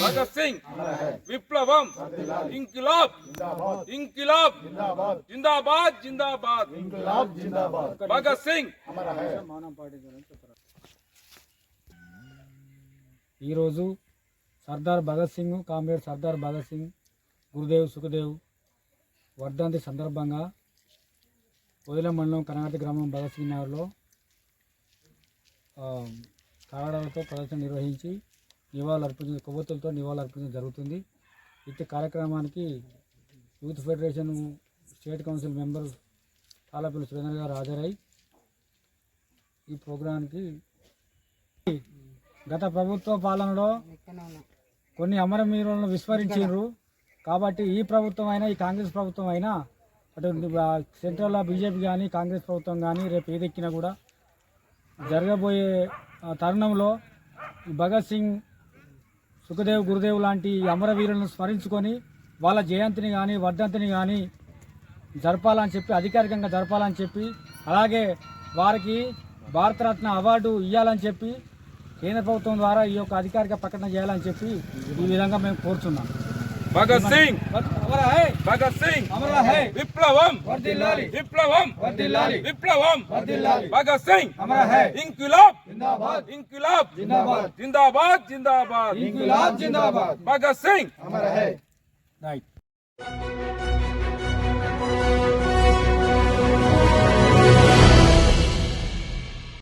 భగత్ సింగ్ విప్లవం ఇంకిలాబ్ ఇంకిలాబ్ జిందాబాద్ జిందాబాద్. భగత్ సింగ్. ఈరోజు సర్దార్ భగత్ సింగ్ కామ్రేడ్ సర్దార్ భగత్ సింగ్ గురుదేవ్ సుఖదేవ్ వర్ధంతి సందర్భంగా వదిల మండలం కనగటి గ్రామం భగత్ సింగ్ నగర్లో ప్రదర్శన నిర్వహించి నివాళులు అర్పించడం కొవ్వొత్తులతో నివాళులు అర్పించడం జరుగుతుంది. ఇట్టి కార్యక్రమానికి youth federation state council member Talapalli Surendra గారు హాజరై ఈ ప్రోగ్రాంకి గత ప్రభుత్వ పాలనలో కొన్ని అమరవీరులను విస్మరించారు కాబట్టి ఈ ప్రభుత్వం అయినా ఈ కాంగ్రెస్ ప్రభుత్వం అయినా అటు సెంట్రల్లో బీజేపీ కానీ కాంగ్రెస్ ప్రభుత్వం కానీ రేపు ఏదెక్కినా కూడా జరగబోయే తరుణంలో భగత్ సింగ్ సుఖదేవ్ గురుదేవ్ లాంటి ఈ అమరవీరులను స్మరించుకొని వాళ్ళ జయంతిని కానీ వర్ధంతిని కానీ జరపాలని చెప్పి అధికారికంగా జరపాలని చెప్పి అలాగే వారికి భారతరత్న అవార్డు ఇవ్వాలని చెప్పి కేంద్ర ప్రభుత్వం ద్వారా ఈ యొక్క అధికారిక ప్రకటన చేయాలని చెప్పి ఈ విధంగా మేము కోరుతున్నాం భగత్ సింగ్ అమర హై భగత్ సింగ్ అమర హై విప్లవం వర్ధిల్లాలి విప్లవం వర్ధిల్లాలి